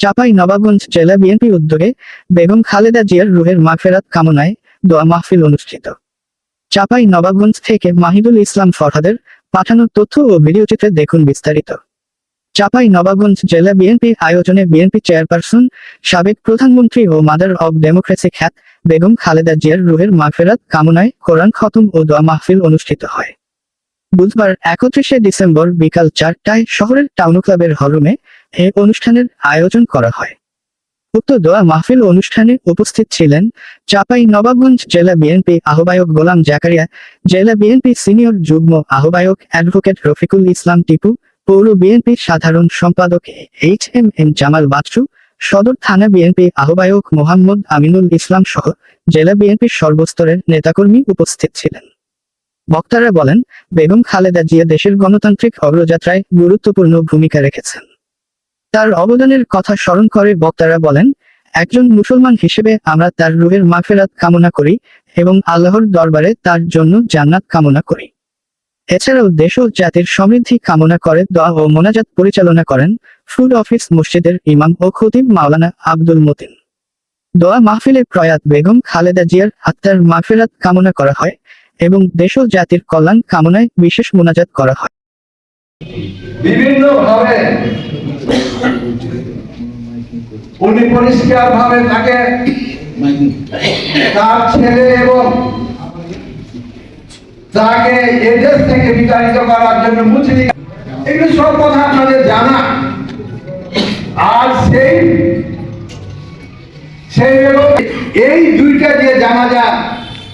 চাপাই নবাবগঞ্জ জেলা বিএনপি উদ্যোগে বেগম খালেদা জিয়ার রুহের মাগফেরাত কামনায় দোয়া মাহফিল অনুষ্ঠিত। চাপাই নবাবগঞ্জ থেকে মাহিদুল ইসলাম ফরহাদের পাঠানো তথ্য ও ভিডিওচিত্রে দেখুন বিস্তারিত। চাপাই নবাবগঞ্জ জেলা বিএনপি আয়োজনে বিএনপি চেয়ারপারসন, সাবেক প্রধানমন্ত্রী ও মাদার অব ডেমোক্রেসি খ্যাত বেগম খালেদা জিয়ার রুহের মাগফেরাত কামনায় কোরআন খতম ও দোয়া মাহফিল অনুষ্ঠিত হয়। বুধবার একত্রিশে ডিসেম্বর বিকাল চারটায় শহরের টাউন ক্লাবের হলরুমে এ অনুষ্ঠানের আয়োজন করা হয়। উক্ত দোয়া মাহফিল অনুষ্ঠানে উপস্থিত ছিলেন চাপাই নবাবগঞ্জ জেলা বিএনপি আহ্বায়ক গোলাম জাকারিয়া, জেলা বিএনপি সিনিয়র যুগ্ম আহ্বায়ক অ্যাডভোকেট রফিকুল ইসলাম টিপু, পৌর বিএনপি সাধারণ সম্পাদক H M M Jamal Bachchu, সদর থানা বিএনপি আহ্বায়ক মোহাম্মদ আমিনুল ইসলাম সহ জেলা বিএনপির সর্বস্তরের নেতাকর্মী উপস্থিত ছিলেন। বক্তারা বলেন, বেগম খালেদা জিয়া দেশের গণতান্ত্রিক অগ্রযাত্রায় গুরুত্বপূর্ণ ভূমিকা রেখেছেন। তার অবদানের কথা স্মরণ করে বক্তারা বলেন, একজন মুসলমান হিসেবে আমরা তার রুহের মাফেরাত কামনা করি এবং আল্লাহর দরবারে তার জন্য জান্নাত কামনা করি। এছাড়াও দেশ ও জাতির সমৃদ্ধি কামনা করে দোয়া ও মোনাজাত পরিচালনা করেন ফুড অফিস মসজিদের ইমাম ও খতিব মাওলানা আব্দুল মতিন। দোয়া মাহফিলে প্রয়াত বেগম খালেদা জিয়ার আত্মার মাফেরাত কামনা করা হয় এবং দেশ ও জাতির কল্যাণ কামনায় বিশেষ মোনাজাত করা হয়। বিভিন্ন ভাবে উনি পরিষ্কার ভাবে তাকে তার ছেলে এবং তাকে এদেশ থেকে বিতাড়িত করার জন্য মুচড়ি এগুলো সব কথা আপনাদের জানা। আর সেই সেই এই দুইটা যে জানা যা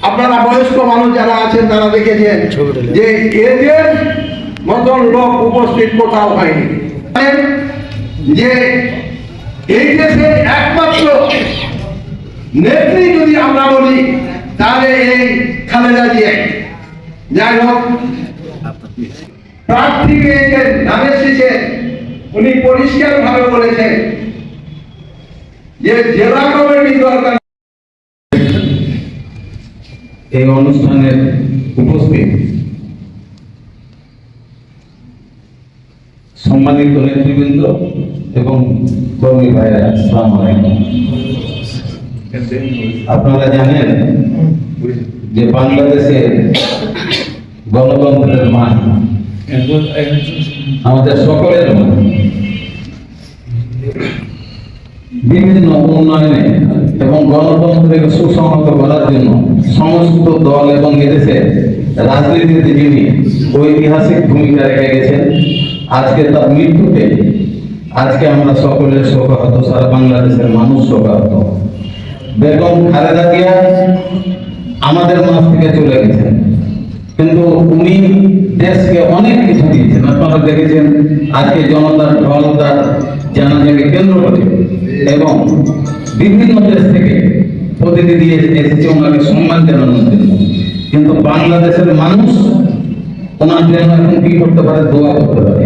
আপনারা বয়স্ক মানুষ যারা আছেন তারা দেখেছেন যে এদের মতন লোক উপস্থিত কোথাও হয়নি। যে এই দেশে একমাত্র নেত্রী যদি আমরা বলি, তাহলে এই খালেদা জিয়া। যাই হোক, প্রার্থী পেয়েছেন নামে এসেছে উনি পরিষ্কার ভাবে বলেছেন যে জেলা কমিটি দরকার। এই অনুষ্ঠানের উপস্থিত সম্মানিত নেতৃবৃন্দ এবং কর্মী ভাইরা আসসালাম আলাইকুম। আপনারা জানেন যে বাংলাদেশে গণতন্ত্রের মান আমাদের সকলের মান। বিভিন্ন উন্নয়নে এবং গণতন্ত্রকে সুসংহত করার জন্য সমস্ত দল এবং এদেশে রাজনীতিতে যিনি ঐতিহাসিক ভূমিকা রেখে গেছেন। আজকে তার মৃত্যুতে, আজকে আমরা সকলের শোকাহত, সারা বাংলাদেশের মানুষ শোকাহত। বেগম খালেদা জিয়া আমাদের মাঝ থেকে চলে গেছেন। কিন্তু উনি দেশকে অনেক কিছু দিয়েছেন। আপনারা দেখেছেন, আজকে জনতার ঢল তার কেন্দ্র করে এবং বিভিন্ন দেশ থেকে প্রতিনিধি এসেছে, ওনাকে সম্মান জানানোর জন্য। কিন্তু বাংলাদেশের মানুষ ওনার জন্য এখন কি করতে পারে, দোয়া করতে পারে।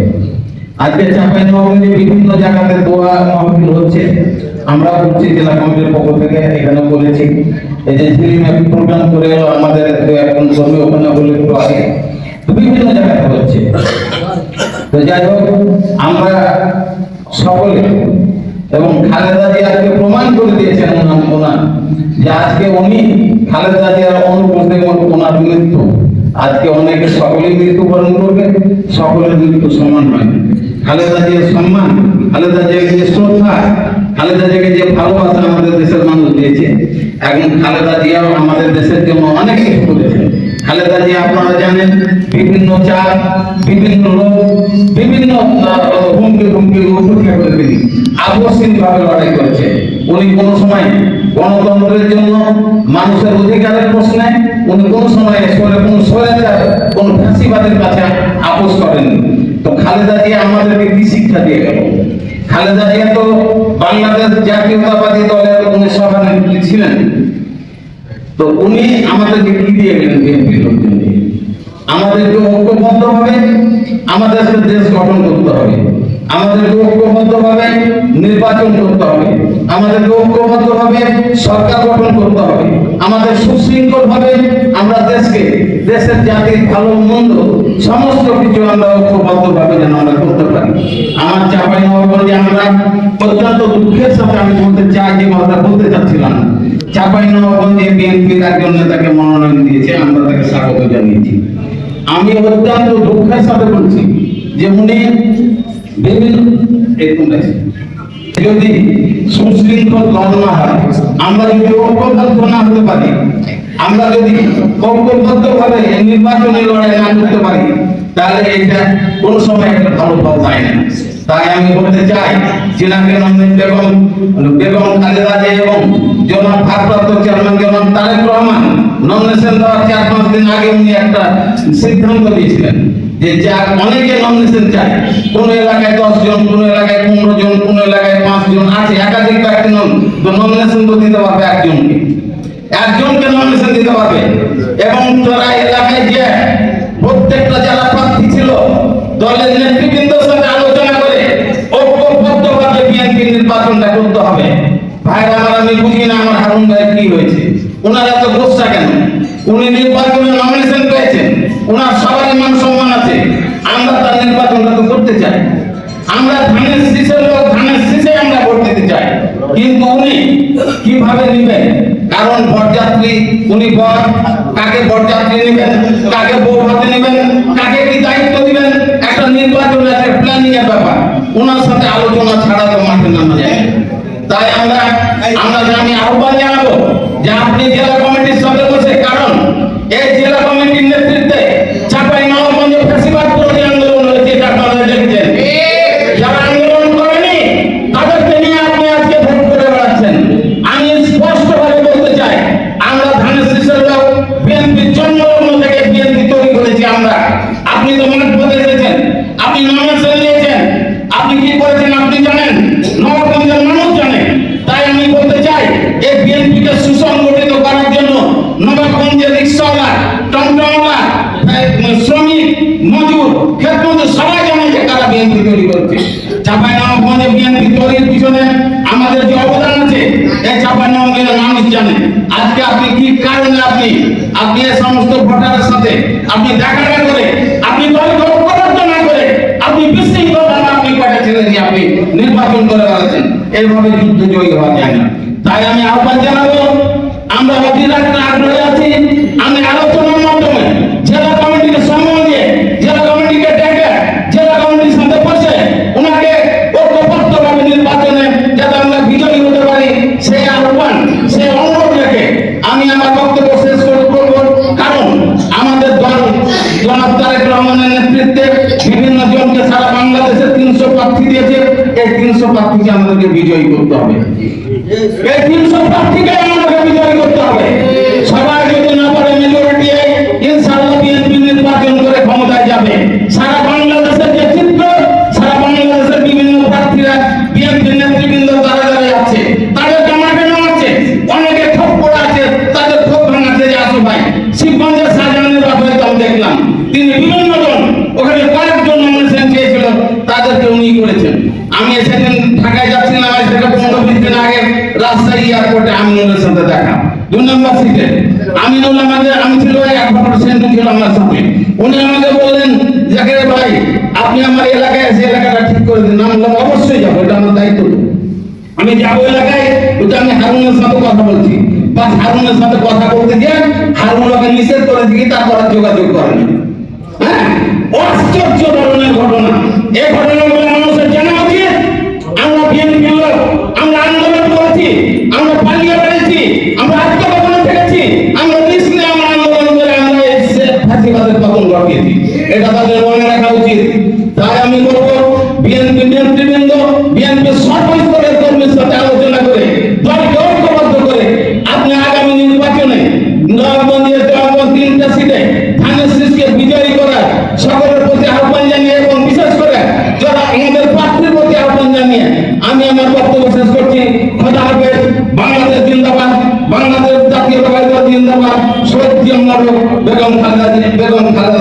আজকে চাপাই নবাবগঞ্জে বিভিন্ন জায়গাতে দোয়া মাহফিল হচ্ছে। আমরা করছি জেলা কমিটির পক্ষ থেকে এখানে বলেছি এই যে ঝিলিমে প্রোগ্রাম করে আমাদের দু একজন কর্মী ওখানে বলে একটু আগে তো বিভিন্ন জায়গাতে হচ্ছে। তো যাই হোক, আমরা সকলে এবং খালেদা আজকে প্রমাণ করে দিয়েছেন ওনার ওনার যে আজকে উনি খালেদা জিয়ার অনুপস্থিত ওনার মৃত্যু। আজকে অনেকে সকলেই মৃত্যুবরণ করবে, সকলের মৃত্যু সমান হয়। খালেদা জিয়ার সম্মান, খালেদা জিয়াকে যে শ্রদ্ধা, খালেদা জিয়াকে যে ভালোবাসা আমাদের দেশের মানুষ দিয়েছে এখন খালেদা জিয়াও আমাদের দেশের জন্য অনেক কিছু করেছে খালেদা জিয়া আপনারা জানেন, বিভিন্ন চাপ, বিভিন্ন লোক বিভিন্ন হুমকি হুমকি উপেক্ষা করে তিনি আকস্মিক ভাবে লড়াই করেছে উনি কোনো সময় গণতন্ত্রের জন্য মানুষের অধিকারের প্রশ্নে উনি কোন সময় কোন স্বৈরাচার, কোন ফাঁসিবাদের কাছে আপোষ করেননি? তো খালেদা জিয়া আমাদেরকে কি শিক্ষা দিয়ে গেল? খালেদা জিয়া তো বাংলাদেশ জাতীয়তাবাদী দলের উনি সভানেত্রী ছিলেন। তো উনি আমাদেরকে কি দিয়ে গেলেন বিএনপি আমাদেরকে ঐক্যবদ্ধ হবে, আমাদেরকে দেশ গঠন করতে হবে। আমাদেরকে ঐক্যবদ্ধভাবে নির্বাচন করতে হবে। আমাদেরকে ঐক্যবদ্ধভাবে সরকার গঠন করতে হবে। আমাদের সুশৃঙ্খল ভাবে আমরা দেশকে, দেশের জাতির ভালো মন্দ সমস্ত কিছু আমরা ঐক্যবদ্ধভাবে যেন আমরা করতে পারি। আমার চাপাই নবাবগঞ্জে আমরা অত্যন্ত দুঃখের সাথে আমি বলতে চাই যে কথা বলতে চাচ্ছিলাম। চাপাই নবাবগঞ্জে বিএনপির একজন নেতাকে মনোনয়ন দিয়েছে, আমরা তাকে স্বাগত জানিয়েছি। আমি অত্যন্ত দুঃখের সাথে বলছি যে উনি বিভিন্ন এরকম। যদি সুশৃঙ্খল দল হয়, আমরা যদি ঐক্যবদ্ধ না হতে পারি, আমরা যদি ঐক্যবদ্ধ ভাবে নির্বাচনী লড়াই না করতে পারি, তাহলে এটা কোন সময় একটা ভালো ফল যায় না তাই আমি বলতে চাই চিনাকে নন্দিন বেগম বেগম খালেদা জিয়া এবং জনাব ভারপ্রাপ্ত চেয়ারম্যান জনাব তারেক রহমান নমিনেশন দেওয়ার চার পাঁচ দিন আগে উনি একটা সিদ্ধান্ত দিয়েছিলেন যে যা অনেকে নমিনেশন চায় কোন এলাকায় দশ জন, কোন এলাকায় পনেরো জন, কোন এলাকায় পাঁচ জন আছে, একাধিক ব্যক্তি নন তো নমিনেশন তো দিতে পারবে একজনকে। একজনকে নমিনেশন দিতে পারবে। এবং তারা এলাকায় যে প্রত্যেকটা যারা প্রার্থী ছিল, দলের নেতৃবৃন্দের সাথে আলোচনা করে ঐক্যবদ্ধভাবে বিএনপি নির্বাচনটা করতে হবে। ভাইরা আমার, আমি বুঝি না আমার হারুন ভাই কি হয়েছে। ওনারা তো গোসা কেন? উনি নির্বাচনে নমিনেশন পেয়েছেন ওনার সবারই মান সম্মান আছে আমরা তার নির্বাচনটা তো করতে চাই আমরা ধানের শীষের লোক, ধানের শীষে আমরা ভোট দিতে চাই। কিন্তু উনি কীভাবে নেবেন? কারণ বরযাত্রী উনি বর, কাকে বরযাত্রী নেবেন, কাকে বউ হাতে নেবেন, কাকে কি দায়িত্ব দিবেন? একটা নির্বাচন, একটা প্ল্যানিং এর ব্যাপার। ওনার সাথে আলোচনা ছাড়া তো মাঠে নামা যায় তাই আমরা আমরা আমি আহ্বান জানাব যে আপনি জেলা কমিটির সাথে বসে, কারণ এই জেলা কমিটির নেতৃত্বে চাপাই নবাবগঞ্জে ফেসিবাদ বিরোধী আন্দোলন হয়েছে এটা আপনারা দেখেছেন যারা আন্দোলন করেনি তাদেরকে নিয়ে আপনি আজকে ভোট করে বেড়াচ্ছেন আমি স্পষ্টভাবে বলতে চাই আমরা ধানের শীষের লোক বিএনপির জন্মলগ্ন থেকে বিএনপি তৈরি করেছি আমরা আপনি তো মনে পথে এসেছেন আপনি নমিনেশন নিয়েছেন আপনি কি করেছেন আপনি জানেন নবাবগঞ্জের মানুষ জানে তাই আমি বলতে চাই এই বিএনপিকে সুসংগঠিত করার জন্য নবাবগঞ্জের রিক্সাওয়ালা টমটমওয়ালা এই শ্রমিক মজুর। সবাই জানে যে কারা বিএনপি তৈরি করছে। বিএনপি তৈরির পিছনে আমাদের যে অবদান আছে, এই মানুষ জানে আজকে আপনি কি কারণে আপনি আপনি এই সমস্ত ভোটারের সাথে আপনি দেখা করে, আপনি করে, আপনি আপনি দিয়ে আপনি নির্বাচন করে বেড়াচ্ছেন? এইভাবে যুদ্ধ জয়ী হওয়া যায় না। তাই আমি আহ্বান জানাব, আমরা একটা আগ্রহে আছি, আমি আলোচনার দিয়েছে, এই তিনশো প্রার্থীকে আমাদেরকে বিজয়ী করতে হবে। এই তিনশো প্রার্থীকে আমাদেরকে বিজয়ী করতে হবে। সবাই যদি না পারে মেজরিটি ইনশাআল্লাহ বিএনপি নির্বাচন করে ক্ষমতায় যাবে। সারা বাংলাদেশের যে চিত্র, সারা বাংলাদেশের বিভিন্ন প্রার্থীরা বিএনপি নেতৃবৃন্দ যারা আছে তাদের জামাতে আছে অনেকে করে আছে, তাদের ক্ষোভ ভাঙাতে যে আসো ভাই। শিবগঞ্জের শাহজাহানের ব্যাপারে দেখলাম। তিনি বিভিন্ন জন ওখানে কয়েকজন নমিনেশন চেয়েছিল তাদেরকে উনি করেছেন আমি সেদিন ঢাকায় যাচ্ছিলাম আজ থেকে পনেরো বিশ দিন আগে আমি ছিল এলাকায় ওটা আমি কথা বলছি। কথা বলতে গিয়ে হারুন ওকে তারপর যোগাযোগ করেনি। হ্যাঁ? আশ্চর্য ঘটনা। এই ঘটনাগুলো মানুষ বেগম খালেদা বেগম খালেদা